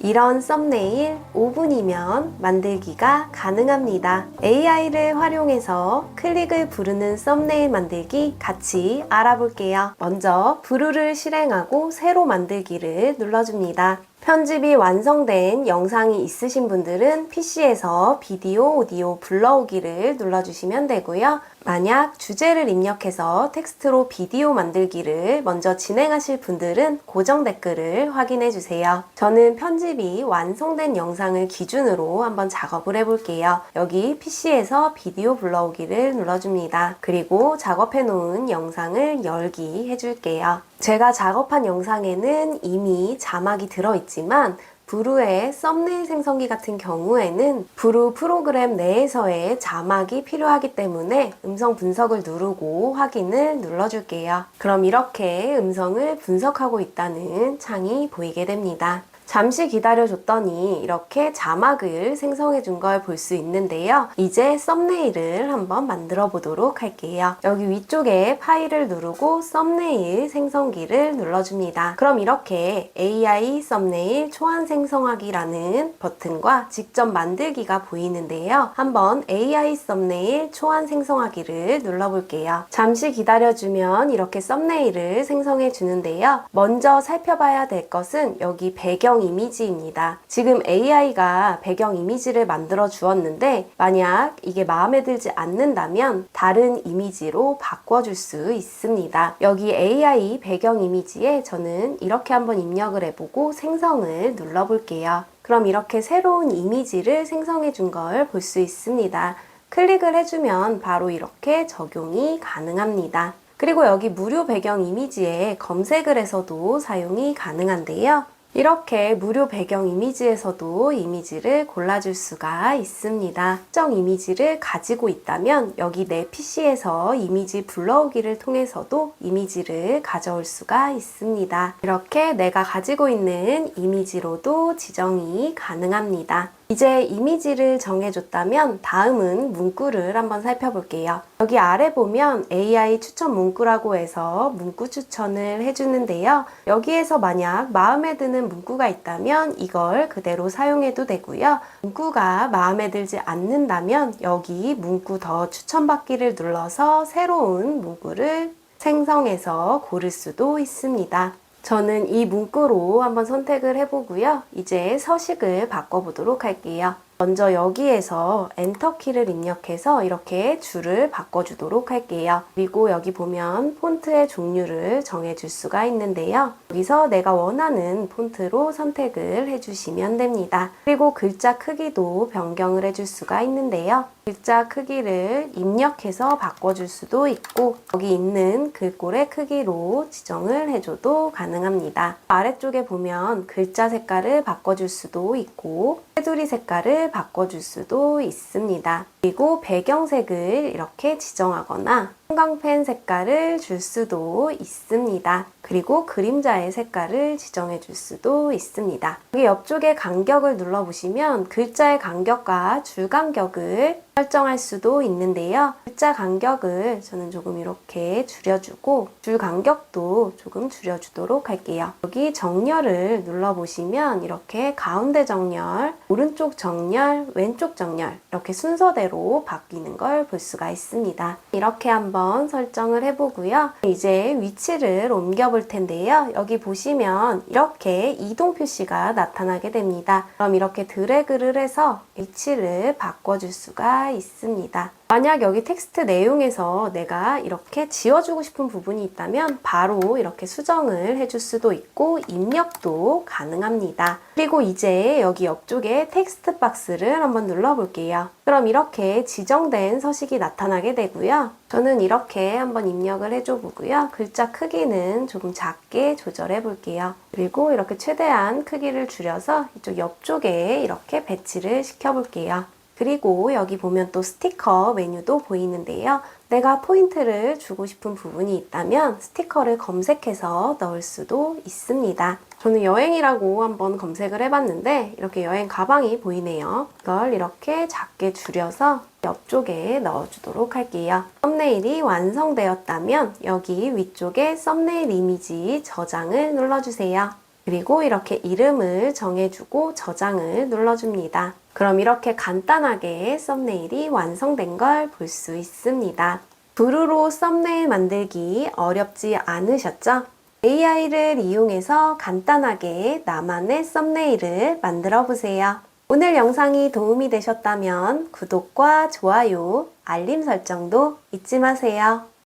이런 썸네일 5분이면 만들기가 가능합니다. AI를 활용해서 클릭을 부르는 썸네일 만들기 같이 알아볼게요. 먼저 부르를 실행하고 새로 만들기를 눌러줍니다. 편집이 완성된 영상이 있으신 분들은 PC에서 비디오, 오디오 불러오기를 눌러주시면 되고요. 만약 주제를 입력해서 텍스트로 비디오 만들기를 먼저 진행하실 분들은 고정 댓글을 확인해 주세요. 저는 편집이 완성된 영상을 기준으로 한번 작업을 해볼게요. 여기 PC에서 비디오 불러오기를 눌러줍니다. 그리고 작업해 놓은 영상을 열기 해줄게요. 제가 작업한 영상에는 이미 자막이 들어있지만 브루의 썸네일 생성기 같은 경우에는 브루 프로그램 내에서의 자막이 필요하기 때문에 음성 분석을 누르고 확인을 눌러줄게요. 그럼 이렇게 음성을 분석하고 있다는 창이 보이게 됩니다. 잠시 기다려줬더니 이렇게 자막을 생성해 준 걸 볼 수 있는데요. 이제 썸네일을 한번 만들어 보도록 할게요. 여기 위쪽에 파일을 누르고 썸네일 생성기를 눌러줍니다. 그럼 이렇게 AI 썸네일 초안 생성하기라는 버튼과 직접 만들기가 보이는데요. 한번 AI 썸네일 초안 생성하기를 눌러볼게요. 잠시 기다려주면 이렇게 썸네일을 생성해 주는데요. 먼저 살펴봐야 될 것은 여기 배경 이미지입니다. 지금 AI가 배경 이미지를 만들어 주었는데 만약 이게 마음에 들지 않는다면 다른 이미지로 바꿔줄 수 있습니다. 여기 AI 배경 이미지에 저는 이렇게 한번 입력을 해보고 생성을 눌러볼게요. 그럼 이렇게 새로운 이미지를 생성해 준 걸 볼 수 있습니다. 클릭을 해주면 바로 이렇게 적용이 가능합니다. 그리고 여기 무료 배경 이미지에 검색을 해서도 사용이 가능한데요. 이렇게 무료 배경 이미지에서도 이미지를 골라줄 수가 있습니다. 특정 이미지를 가지고 있다면 여기 내 PC에서 이미지 불러오기를 통해서도 이미지를 가져올 수가 있습니다. 이렇게 내가 가지고 있는 이미지로도 지정이 가능합니다. 이제 이미지를 정해줬다면 다음은 문구를 한번 살펴볼게요. 여기 아래 보면 AI 추천 문구라고 해서 문구 추천을 해주는데요. 여기에서 만약 마음에 드는 문구가 있다면 이걸 그대로 사용해도 되고요. 문구가 마음에 들지 않는다면 여기 문구 더 추천받기를 눌러서 새로운 문구를 생성해서 고를 수도 있습니다. 저는 이 문구로 한번 선택을 해보고요. 이제 서식을 바꿔보도록 할게요. 먼저 여기에서 엔터키를 입력해서 이렇게 줄을 바꿔주도록 할게요. 그리고 여기 보면 폰트의 종류를 정해줄 수가 있는데요. 여기서 내가 원하는 폰트로 선택을 해주시면 됩니다. 그리고 글자 크기도 변경을 해줄 수가 있는데요. 글자 크기를 입력해서 바꿔줄 수도 있고 여기 있는 글꼴의 크기로 지정을 해줘도 가능합니다. 아래쪽에 보면 글자 색깔을 바꿔줄 수도 있고 테두리 색깔을 바꿔줄 수도 있습니다. 그리고 배경색을 이렇게 지정하거나 형광펜 색깔을 줄 수도 있습니다. 그리고 그림자의 색깔을 지정해 줄 수도 있습니다. 여기 옆쪽에 간격을 눌러보시면 글자의 간격과 줄 간격을 설정할 수도 있는데요. 글자 간격을 저는 조금 이렇게 줄여주고 줄 간격도 조금 줄여주도록 할게요. 여기 정렬을 눌러보시면 이렇게 가운데 정렬, 오른쪽 정렬, 왼쪽 정렬 이렇게 순서대 로 바뀌는 걸 볼 수가 있습니다. 이렇게 한번 설정을 해보고요. 이제 위치를 옮겨볼 텐데요. 여기 보시면 이렇게 이동 표시가 나타나게 됩니다. 그럼 이렇게 드래그를 해서 위치를 바꿔줄 수가 있습니다. 만약 여기 텍스트 내용에서 내가 이렇게 지워주고 싶은 부분이 있다면 바로 이렇게 수정을 해줄 수도 있고 입력도 가능합니다. 그리고 이제 여기 옆쪽에 텍스트 박스를 한번 눌러볼게요. 그럼 이렇게 지정된 서식이 나타나게 되고요. 저는 이렇게 한번 입력을 해줘 보고요. 글자 크기는 조금 작게 조절해 볼게요. 그리고 이렇게 최대한 크기를 줄여서 이쪽 옆쪽에 이렇게 배치를 시켜 볼게요. 그리고 여기 보면 또 스티커 메뉴도 보이는데요. 내가 포인트를 주고 싶은 부분이 있다면 스티커를 검색해서 넣을 수도 있습니다. 저는 여행이라고 한번 검색을 해봤는데 이렇게 여행 가방이 보이네요. 이걸 이렇게 작게 줄여서 옆쪽에 넣어주도록 할게요. 썸네일이 완성되었다면 여기 위쪽에 썸네일 이미지 저장을 눌러주세요. 그리고 이렇게 이름을 정해주고 저장을 눌러줍니다. 그럼 이렇게 간단하게 썸네일이 완성된 걸 볼 수 있습니다. 브루로 썸네일 만들기 어렵지 않으셨죠? AI를 이용해서 간단하게 나만의 썸네일을 만들어 보세요. 오늘 영상이 도움이 되셨다면 구독과 좋아요, 알림 설정도 잊지 마세요.